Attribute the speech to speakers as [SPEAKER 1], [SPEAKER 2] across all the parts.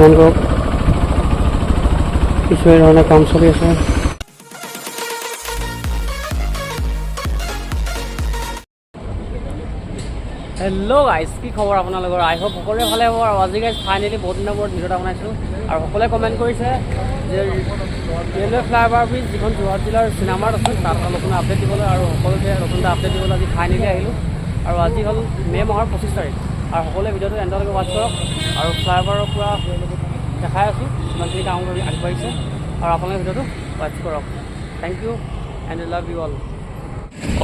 [SPEAKER 1] মন কৰক কিছু ধৰণে কাম চলি আছে। হেল্ল' গাইজ কি খবৰ আপোনালোকৰ? আই হোপ সকলোৱে ভালে হ'ব আৰু আজি গাইজ ফাইনেলি বহুত দিনৰ মূৰত ভিডিঅ' এটা বনাইছোঁ। আৰু সকলোৱে কমেণ্ট কৰিছে যে ৰেলৱে ফ্লাইঅভাৰ ব্ৰিজ যিখন যোৰহাট জিলাৰ চিনেমাত আছে, তাত নতুন আপডেট দিবলৈ আৰু সকলোকে নতুন আপডেট দিবলৈ আজি ফাইনেলি আহিলোঁ। আৰু আজি হ'ল মে' মাহৰ পঁচিছ তাৰিখ। আৰু সকলোৱে ভিডিঅ'টো এণ্ডলৈকে ৱাচ কৰক আৰু ফ্লাইঅভাৰৰ পৰা দেখাই আছোঁ ইমানখিনি কাম কৰি আগবাঢ়িছে। আৰু আপোনালোকে ভিডিঅ'টো ৱাচ কৰক। Thank you and love you all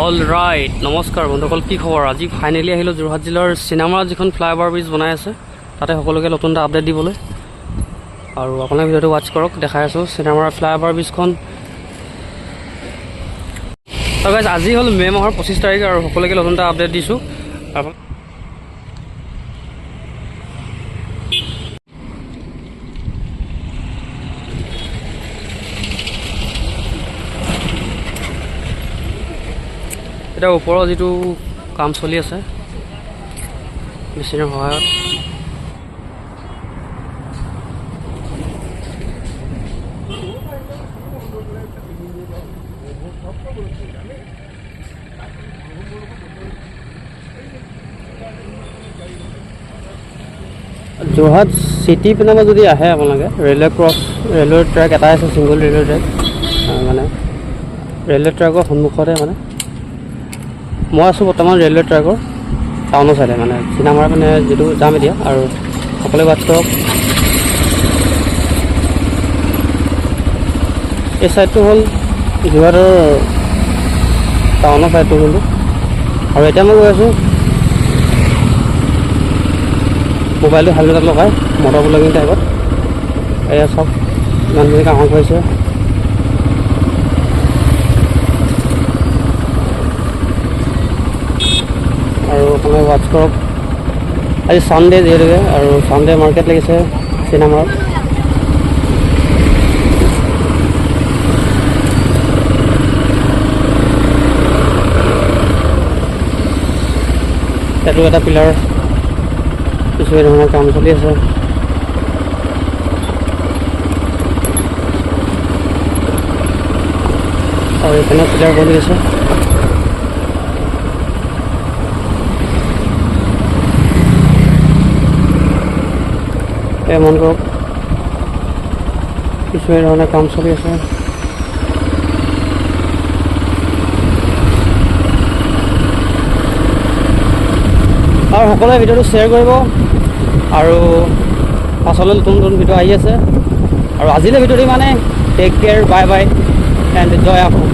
[SPEAKER 1] all right নমস্কাৰ বন্ধুসকল কি খবৰ? আজি ফাইনেলি আহিলোঁ যোৰহাট জিলাৰ চিনেমাৰ যিখন ফ্লাইঅভাৰ ব্ৰিজ বনাই আছে তাতে সকলোকে নতুন এটা আপডেট দিবলৈ। আৰু আপোনালোকে ভিডিঅ'টো ৱাচ কৰক দেখাই আছোঁ চিনেমাৰ ফ্লাইঅভাৰ ব্ৰিজখন আজি হ'ল মে' মাহৰ পঁচিছ তাৰিখ আৰু সকলোকে নতুন এটা আপডেট দিছোঁ। এতিয়া ওপৰৰ যিটো কাম চলি আছে মেচিনৰ সহায়ত। যোৰহাট চিটি পিনে যদি আহে আপোনালোকে ৰেলৱে ক্ৰছ ৰেলৱে ট্ৰেক এটাই আছে ছিংগল ৰেলৱে ট্ৰেক মানে ৰেলৱে ট্ৰেকৰ সন্মুখতে মানে। মই আছোঁ বৰ্তমান ৰেলৱে ট্ৰেকৰ টাউনৰ চাইডে মানে চিনেমাৰ মানে যিটো যাম এতিয়া আৰু সকলোৱে বাট কৰক এই ছাইডটো হ'ল যোৰহাটৰ টাউনৰ ছাইডটো কিন্তু আৰু এতিয়া মই গৈ আছোঁ মোবাইলটো হেলমেটত লগাই মটৰ ব্লগিং টাইপত এয়া চব ইমানখিনি কাম কৰিছে ৱাটচ কৰক। আজি ছানডে যিহেতুকে, আৰু ছানডে মাৰ্কেট লাগিছে চিনেমাৰ এইটো এটা পিলাৰ কিছু ধৰণৰ কাম চলি আছে। আৰু এইপিনে পিলাৰ বনি আছে। এ মন কৰক কিছু ধৰণে কাম চলি আছে। আৰু সকলোৱে ভিডিঅ'টো শ্বেয়াৰ কৰিব। আৰু পাছলৈ নতুন নতুন ভিডিঅ' আহি আছে। আৰু আজিলৈ ভিডিঅ'টো মানে take care bye bye and জয় আহোঁ